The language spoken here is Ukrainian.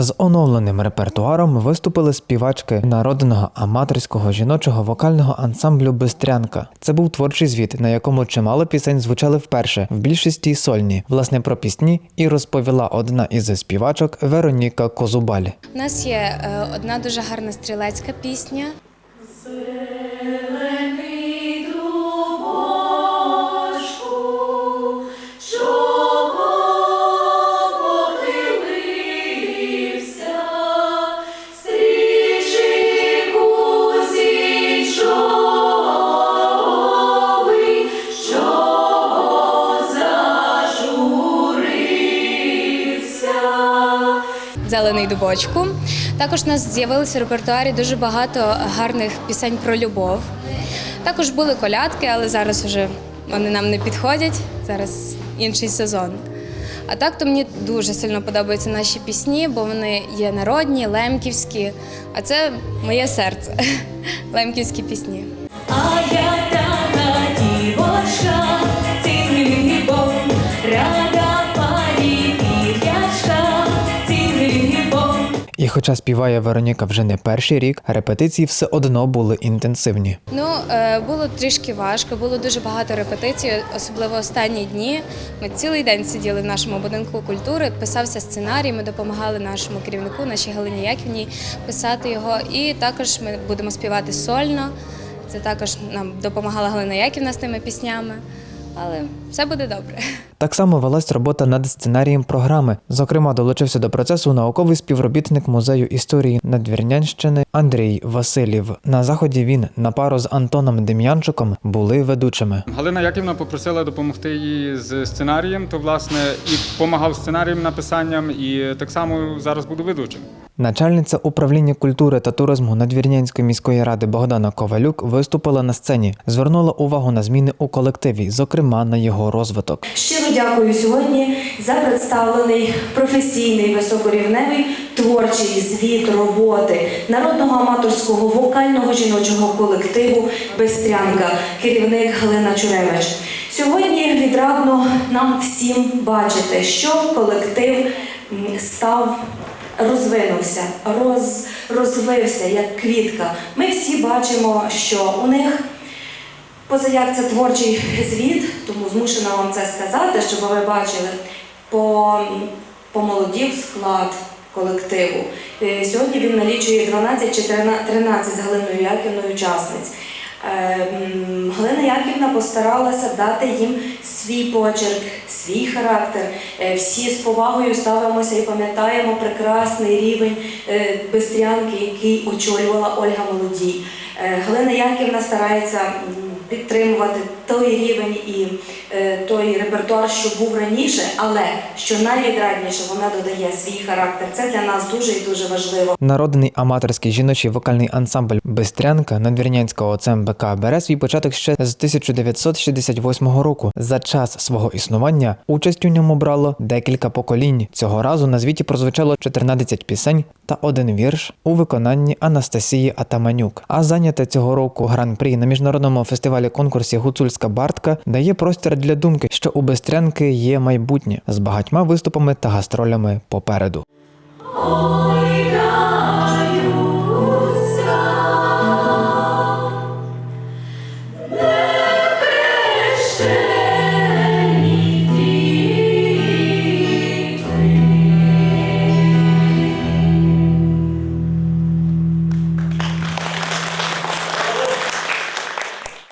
З оновленим репертуаром виступили співачки народного аматорського жіночого вокального ансамблю Бистрянка. Це був творчий звіт, на якому чимало пісень звучали вперше, в більшості сольні. Власне про пісні і розповіла одна із співачок Вероніка Козубаль. У нас є е, одна дуже гарна стрілецька пісня. Зелений дубочку. Також у нас з'явилося в репертуарі дуже багато гарних пісень про любов. Також були колядки, але зараз вже вони нам не підходять. Зараз інший сезон. А так то мені дуже сильно подобаються наші пісні, бо вони є народні, лемківські, а це моє серце. Лемківські пісні. А я хоча співає Вероніка вже не перший рік, репетиції все одно були інтенсивні. Ну, е, було трішки важко, було дуже багато репетицій, особливо останні дні. Ми цілий день сиділи в нашому будинку культури, писався сценарій, ми допомагали нашому керівнику, нашій Галині Яківній, писати його. І також ми будемо співати сольно. Це також нам допомагала Галина Яківна з тими піснями. Але все буде добре. Так само велась робота над сценарієм програми. Зокрема, долучився до процесу науковий співробітник музею історії Надвірнянщини Андрій Васильєв. На заході він на пару з Антоном Дем'янчуком були ведучими. Галина Яківна попросила допомогти їй з сценарієм, то власне і допомагав сценарієм написанням, і так само зараз буду ведучим. Начальниця управління культури та туризму Надвірнянської міської ради Богдана Ковалюк виступила на сцені, звернула увагу на зміни у колективі, зокрема на його розвиток. Щиро дякую сьогодні за представлений професійний високорівневий творчий звіт роботи народного аматорського вокального жіночого колективу Бестрянка, керівник Галина Чуревич. Сьогодні відрадно нам всім бачити, що колектив став. Розвинувся, роз, розвився як квітка. Ми всі бачимо, що у них Позаяк це творчий звіт, тому змушена вам це сказати, щоб ви бачили, по, помолодів склад колективу. Е, Сьогодні він налічує 12 чи 13 з Галиною Яківною учасниць. Е, м, Галина Яківна постаралася дати їм свій почерк, свій характер. Е, Всі з повагою ставимося і пам'ятаємо прекрасний рівень бистрянки, який очолювала Ольга Молодій. Галина Яківна старається підтримувати той рівень і е, той репертуар, що був раніше, але що найвідрадніше, вона додає свій характер. Це для нас дуже і дуже важливо. Народний аматорський жіночий вокальний ансамбль Бистрянка Надвірнянського ЦМБК бере свій початок ще з 1968 року. За час свого існування участь у ньому брало декілька поколінь. Цього разу на звіті прозвучало 14 пісень та один вірш у виконанні Анастасії Атаманюк. А зайняте цього року гран-прі на міжнародному фестивалі конкурсі Гуцульська артистка Бартка дає простір для думки, що у Бестрянки є майбутнє з багатьма виступами та гастролями попереду. Ой,